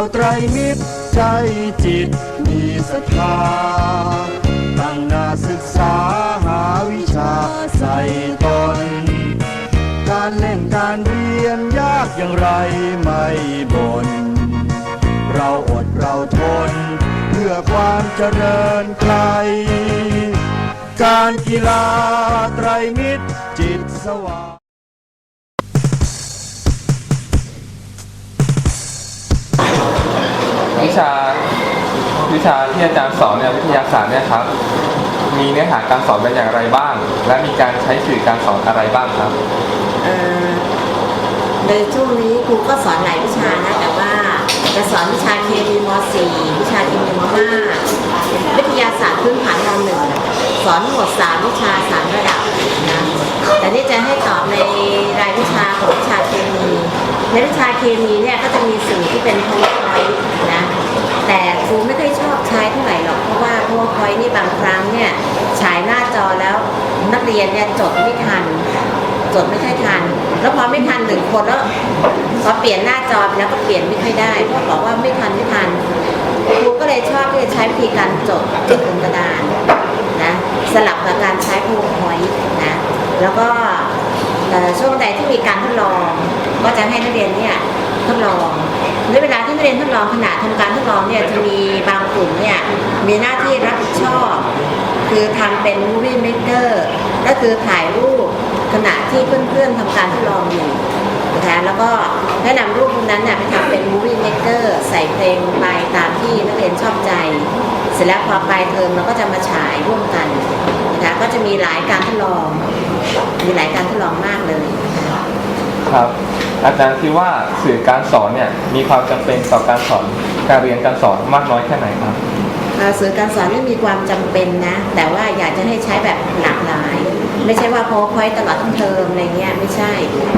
เราไตรมิตรใจจิตมีศรัทธาตั้งนาศึกษาหาวิชาใส่ตน การเล่นการเรียนยากอย่างไรไม่บน่นเราอดเราทน เพื่อความเจริญไกล การกีฬาไตรมิตรจิตสว่าง วิชาวิชาที่อาจารย์สอนเนี่ยวิทยาศาสตร์เนี่ยครับ มีเนื้อหาการสอนเป็นอย่างไรบ้าง และมีการใช้สื่อการสอนอะไรบ้างครับเอ่อในช่วงนี้ครูก็สอนหลายวิชานะแต่ว่าจะสอนวิชาเคมีม .4 วิชาเคมีม .5 วิทยาศาสตร์พื้นฐานม .1 สอนทั้งหมด3วิชา3ระดับนะแต่นี่จะให้ตอบในรายวิชาของวิชาเคมีในวิชาเคมีเนี่ยก็จะมีสื่อที่เป็น powerpoint นต่ครูไม่ค่อยชอบ ใช้เท่าไหร่หรอกเพราะว่า powerpoint นี่บางครั้งเนี่ยฉายหน้าจอแล้วนักเรียนเนี่ยจดไม่ทันจดไม่ค่อยทัน แล้วพอไม่ทันหนึ่งคนแล้วพอเปลี่ยนหน้าจอไปแล้วก็เปลี่ยนไม่ค่อยได้เพราะบอกว่าไม่ทันไม่ทันครูก็เลยชอบที่จะใช้วิธีการจดที่บนกระดานนะสลับกับการใช้ powerpoint นะแล้วก็ ช่วงใดที่มีการทดลอง ก็จะให้นักเรียนเนี่ยทดลองในเวลาที่นักเรียนทดลองขณะทำการทดลองเนี่ยจะมีบางกลุ่มเนี่ยมีหน้าที่รับผิดชอบ คือทำเป็น movie maker ก็คือถ่ายรูปขณะที่เพื่อนๆทำการทดลองอยู่ นะคะแล้วก็แนะนำรูปพวกนั้นน่ะไปทำเป็น movie maker ใส่เพลงลงไปตามที่นักเรียนชอบใจ เสร็จแล้วพอปลายเทอมเราก็จะมาฉายร่วมกันนะคะก็จะมีหลายการทดลอง มีหลายการทดลองมากเลยครับอาจารย์คิดว่าสื่อการสอนเนี่ยมีความจำเป็นต่อการสอนการเรียนการสอนมากน้อยแค่ไหนครับเอ่อสื่อการสอนไม่มีความจำเป็นนะ แต่ว่าอยากจะให้ใช้แบบหลากหลาย ไม่ใช่ว่าพอพอยตลอดทั้งเทอมอะไรเงี้ยไม่ใช่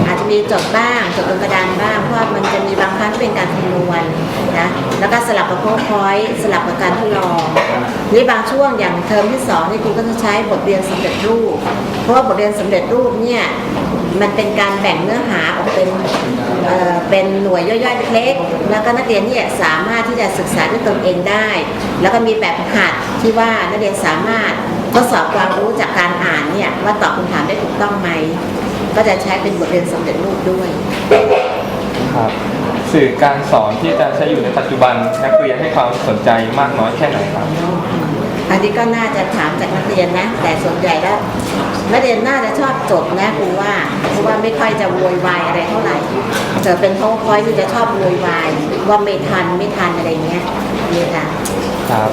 อาจจะมีจดบ้างจดบนกระดานบ้างเพราะว่ามันจะมีบางครั้งที่เป็นการคำนวณนะแล้วก็สลับกับพอพอยสลับกับการทดลองนี่บางช่วงอย่างเทอมที่สองนี่ครูก็จะใช้บทเรียนสำเร็จรูป เพราะว่าบทเรียนสำเร็จรูปเนี่ยมันเป็นการแบ่งเนื้อหาออกเป็นเอ่อเป็นหน่วยย่อยๆเล็กๆแล้วก็นักเรียนเนี่ยสามารถที่จะศึกษาด้วยตนเองได้ แล้วก็มีแบบหัดที่ว่านักเรียนสามารถทดสอบความรู้จากการ เนี่ยว่าตอบคำถามได้ถูกต้องไหม ก็จะใช้เป็นบทเรียนสำเร็จรูปด้วย ครับ สื่อการสอนที่อาจารย์ใช้อยู่ในปัจจุบันนักเรียนให้ความสนใจมากน้อยแค่ไหนครับ อันนี้ก็น่าจะถามจากนักเรียนนะ แต่ส่วนใหญ่แล้วนักเรียนน่าจะชอบจดนะครูว่าเพราะว่าไม่ค่อยจะโวยวายอะไรเท่าไหร่แต่เป็นเขาคอยที่จะชอบโวยวายว่าไม่ทันไม่ทันอะไรเงี้ยนี่ค่ะครับ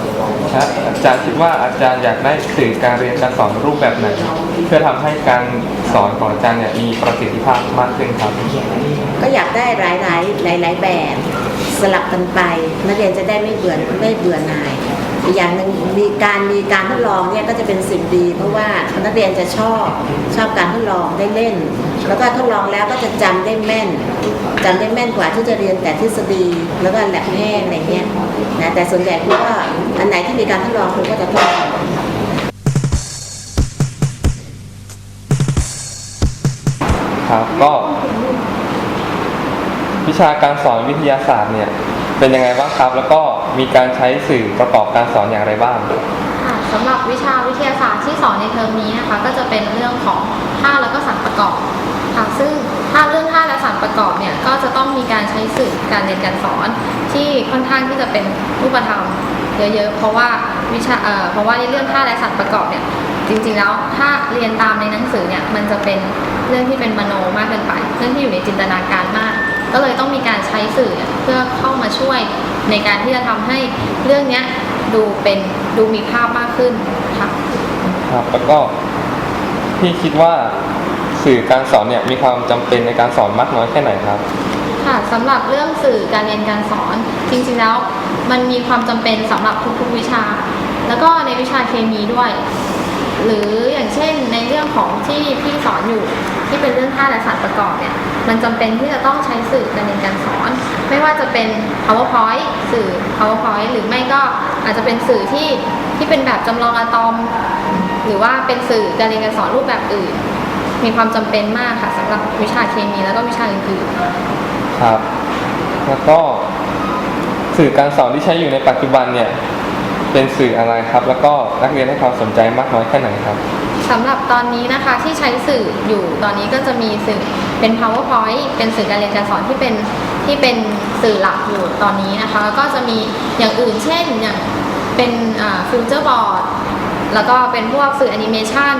ครับอาจารย์คิดว่าอาจารย์อยากได้สื่อการเรียนการสอนรูปแบบไหน เพื่อทำให้การสอนของอาจารย์เนี่ยมีประสิทธิภาพมากขึ้นครับ ก็อยากได้หลายหลายหลายหลาย ๆ แบบสลับกันไปนักเรียนจะได้ไม่เบื่อไม่เบื่อหน่าย อีกอย่างหนึ่งมีการมีการทดลองเนี่ยก็จะเป็นสิ่งดี เพราะว่านักเรียนจะชอบชอบการทดลองได้เล่น แล้วก็ทดลองแล้วก็จะจำได้แม่นจำได้แม่นกว่าที่จะเรียนแต่ทฤษฎีแล้วก็แลบแห้งอะไรเงี้ยนะแต่ส่วนใหญ่ครูก็อันไหนที่มีการทดลองครูก็จะทดลองครับก็วิชาการสอนวิทยาศาสตร์เนี่ย เป็นยังไงบ้างครับ แล้วก็มีการใช้สื่อประกอบการสอนอย่างไรบ้างค่ะสำหรับวิชาวิทยาศาสตร์ที่สอนในเทอมนี้นะคะ ก็จะเป็นเรื่องของธาแล้วก็สารประกอบค่ะซึ่งถ้าเรื่องธาและสารประกอบเนี่ยก็จะต้องมีการใช้สื่อการเรียนการสอนที่ค่อนข้างที่จะเป็นรูปธรรมเยอะๆเพราะว่าวิชาเอ่อเพราะว่าในเรื่องธาและสารประกอบเนี่ยจริงๆแล้วถ้าเรียนตามในหนังสือเนี่ยมันจะเป็นเรื่องที่เป็นมโนมากเกินไป เรื่องที่อยู่ในจินตนาการมาก ก็เลยต้องมีการใช้สื่อเนี่ยเพื่อเข้ามาช่วยในการที่จะทำให้เรื่องเนี้ยดูเป็นดูมีภาพมากขึ้นค่ะครับแล้วก็พี่คิดว่าสื่อการสอนเนี่ยมีความจำเป็นในการสอนมากน้อยแค่ไหนครับค่ะสำหรับเรื่องสื่อการเรียนการสอน จริงๆแล้ว มันมีความจำเป็นสำหรับทุกๆวิชา แล้วก็ในวิชาเคมีด้วย หรืออย่างเช่นในเรื่องของที่พี่สอนอยู่ที่เป็นเรื่องธาตุและสารประกอบเนี่ยมันจำเป็นที่จะต้องใช้สื่อการเรียนการสอน ไม่ว่าจะเป็น powerpoint สื่อ powerpoint หรือไม่ก็อาจจะเป็นสื่อที่ที่เป็นแบบจำลองอะตอม หรือว่าเป็นสื่อการเรียนการสอนรูปแบบอื่น มีความจำเป็นมากค่ะสำหรับวิชาเคมีแล้วก็วิชาอื่นๆครับ แล้วก็สื่อการสอนที่ใช้อยู่ในปัจจุบันเนี่ย เป็นสื่ออะไรครับ แล้วก็นักเรียนให้ความสนใจมากน้อยแค่ไหนครับ สำหรับตอนนี้นะคะที่ใช้สื่ออยู่ตอนนี้ก็จะมีสื่อเป็น powerpoint เป็นสื่อการเรียนการสอนที่เป็นที่เป็นสื่อหลักอยู่ตอนนี้นะคะแล้วก็จะมีอย่างอื่นเช่นอย่างเป็นฟิวเจอร์บอร์ดแล้วก็เป็นพวกสื่อแอนิเมชัน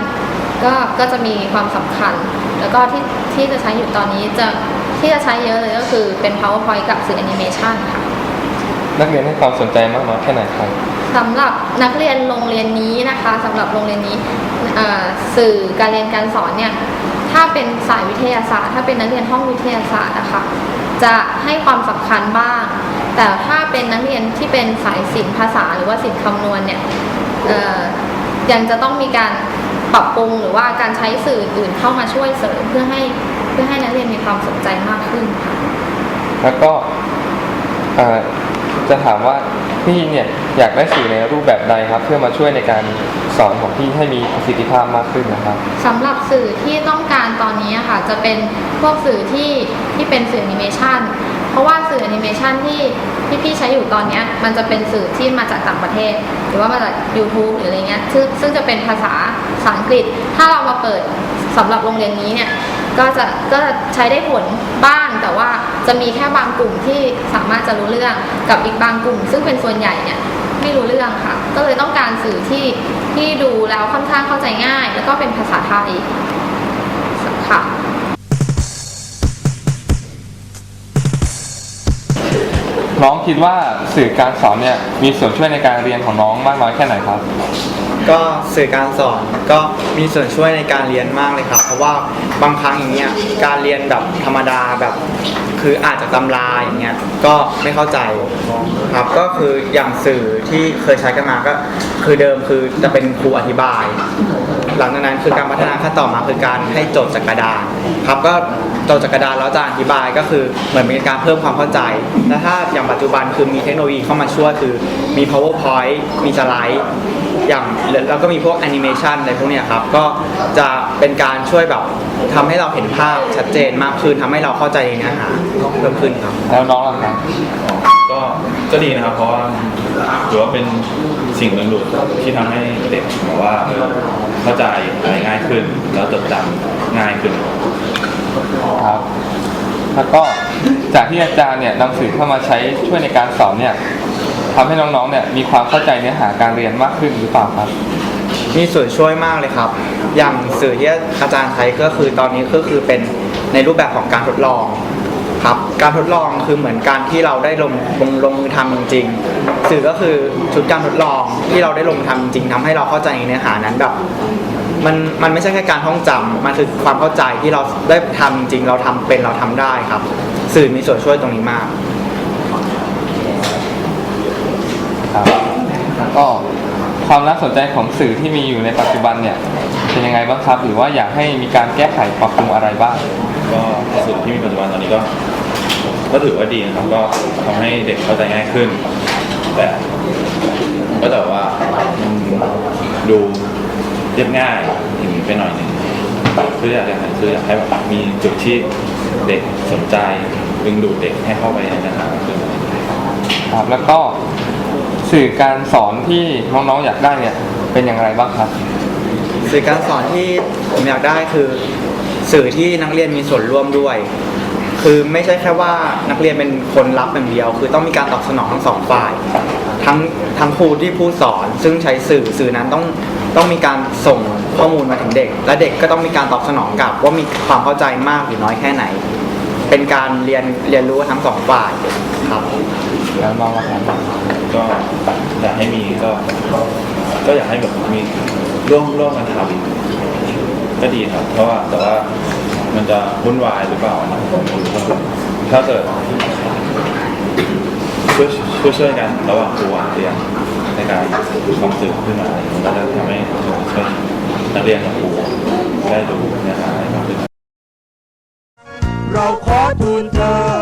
ก็ก็จะมีความสำคัญ แล้วก็ที่ที่จะใช้อยู่ตอนนี้จะที่จะใช้เยอะเลยก็คือเป็น powerpoint กับสื่อแอนิเมชันค่ะ นักเรียนให้ความสนใจมากน้อยแค่ไหนครับ สำหรับนักเรียนโรงเรียนนี้นะคะสำหรับโรงเรียนนี้สื่อการเรียนการสอนเนี่ยถ้าเป็นสายวิทยาศาสตร์ ถ้าเป็นนักเรียนห้องวิทยาศาสตร์นะคะจะให้ความสำคัญบ้าง แต่ถ้าเป็นนักเรียนที่เป็นสายศิลป์ภาษาหรือว่าศิลป์คำนวณเนี่ยยังจะต้องมีการปรับปรุงหรือว่าการใช้สื่ออื่นเข้ามาช่วยเสริมเพื่อให้เพื่อให้นักเรียนมีความสนใจมากขึ้นค่ะแล้วก็ จะถามว่าพี่เนี่ยอยากได้สื่อในรูปแบบใดครับ เพื่อมาช่วยในการสอนของพี่ให้มีประสิทธิภาพมากขึ้นนะครับสำหรับสื่อที่ต้องการตอนนี้ค่ะจะเป็นพวกสื่อที่ที่เป็นสื่อแอนิเมชันเพราะว่าสื่อแอนิเมชันที่ที่พี่ใช้อยู่ตอนนี้มันจะเป็นสื่อที่มาจากต่างประเทศ หรือว่ามาจาก YouTube หรืออะไรเงี้ยซึ่งซึ่งจะเป็นภาษาภาษาอังกฤษ ถ้าเรามาเปิดสำหรับโรงเรียนนี้เนี่ยก็จะก็จะใช้ได้ผลบ้างแต่ว่า จะมีแค่บางกลุ่มที่สามารถจะรู้เรื่องกับอีกบางกลุ่ม ซึ่งเป็นส่วนใหญ่เนี่ยไม่รู้เรื่องค่ะ ก็เลยต้องการสื่อที่ที่ดูแล้วค่อนข้างเข้าใจง่าย แล้วก็เป็นภาษาไทยค่ะน้องคิดว่าสื่อการสอนเนี่ยมีส่วนช่วยในการเรียนของน้องมากน้อยแค่ไหนครับ ก็สื่อการสอนก็มีส่วนช่วยในการเรียนมากเลยครับ เพราะว่า บางครั้งอย่างเงี้ยการเรียนแบบธรรมดาแบบ คืออานจากตำราอย่างเงี้ยก็ไม่เข้าใจครับก็คืออย่างสื่อที่เคยใช้กันมาก็ คือเดิมคือจะเป็นครูอธิบาย หลังจากนั้นคือการพัฒนาขั้นต่อมาคือการให้โจทย์จากกระดานครับก็โจทย์จากกระดานแล้วจะอธิบายก็คือเหมือนเป็นการเพิ่มความเข้าใจและถ้าอย่างปัจจุบันคือมีเทคโนโลยีเข้ามาช่วยคือมี powerpoint มีสไลด์อย่างแล้วก็มีพวกแอนิเมชันอะไรพวกเนี้ยครับก็จะเป็นการช่วยแบบทำให้เราเห็นภาพชัดเจนมากขึ้นทำให้เราเข้าใจในเนื้อหาเพิ่มขึ้นครับ แล้วน้องล่ะครับ ก็ก็ดีนะครับ เพราะว่าถือว่าเป็นสิ่งดึงดูดที่ทำให้เด็กแบบว่าเข้าใจอะไรง่ายขึ้น แล้วจดจำง่ายขึ้น ครับ แล้วก็จากที่อาจารย์เนี่ยนำสื่อเข้ามาใช้ช่วยในการสอนเนี่ยทำให้น้องๆเนี่ยมีความเข้าใจเนื้อหาการเรียนมากขึ้นหรือเปล่าครับ มีส่วนช่วยมากเลยครับ อย่างสื่อที่อาจารย์ใช้ก็คือตอนนี้ก็คือเป็นในรูปแบบของการทดลองครับ การทดลองคือเหมือนการที่เราได้ลงลงลงมือทำจริงๆสื่อก็คือชุดการทดลองที่เราได้ลงทำจริงทำให้เราเข้าใจในเนื้อหานั้นแบบมันมันไม่ใช่แค่การท่องจำมันคือความเข้าใจที่เราได้ทำจริงเราทำเป็นเราทำได้ครับ สื่อมีส่วนช่วยตรงนี้มาก ก็ ความน่าสนใจของสื่อที่มีอยู่ในปัจจุบันเนี่ยเป็นยังไงบ้างครับ หรือว่าอยากให้มีการแก้ไขปรับปรุงอะไรบ้าง ก็สื่อที่มีปัจจุบันตอนนี้ก็ก็ถือว่าดีนะครับก็ทำให้เด็กเข้าใจง่ายขึ้น แต่ก็แต่ว่ามันดูเรียบง่ายอย่างนี้ไปหน่อยหนึ่งคืออยากจะคืออยากให้แบบมีจุดที่เด็กสนใจดึงดูดเด็กให้เข้าไปในเนื้อหาคือครับแล้วก็ สื่อการสอนที่น้องๆอยากได้เนี่ยเป็นอย่างไรบ้างครับ สื่อการสอนที่ผมอยากได้คือ สื่อที่นักเรียนมีส่วนร่วมด้วย คือไม่ใช่แค่ว่านักเรียนเป็นคนรับอย่างเดียว คือต้องมีการตอบสนองทั้งสองฝ่าย ทั้งทั้งครูที่ผู้สอน ซึ่งใช้สื่อสื่อนั้นต้องต้องมีการส่งข้อมูลมาถึงเด็ก และเด็กก็ต้องมีการตอบสนองกลับ ว่ามีความเข้าใจมากหรือน้อยแค่ไหน เป็นการเรียนเรียนรู้ทั้งสองฝ่ายครับแล้วน้องล่ะครับ ก็อยากให้มีก็ก็อยากให้แบบมีร่วมร่วมกันทำก็ดีครับ เพราะว่าแต่ว่ามันจะวุ่นวายหรือเปล่าถ้าเกิดช่วยช่วยช่วยกันระหว่างครูกับนักเรียนในการทำสื่อขึ้นมามันก็จะทำให้ช่วยนักเรียนกับครูได้ดูเนื้อหาอะไรมากขึ้นเราขอทูลเถิด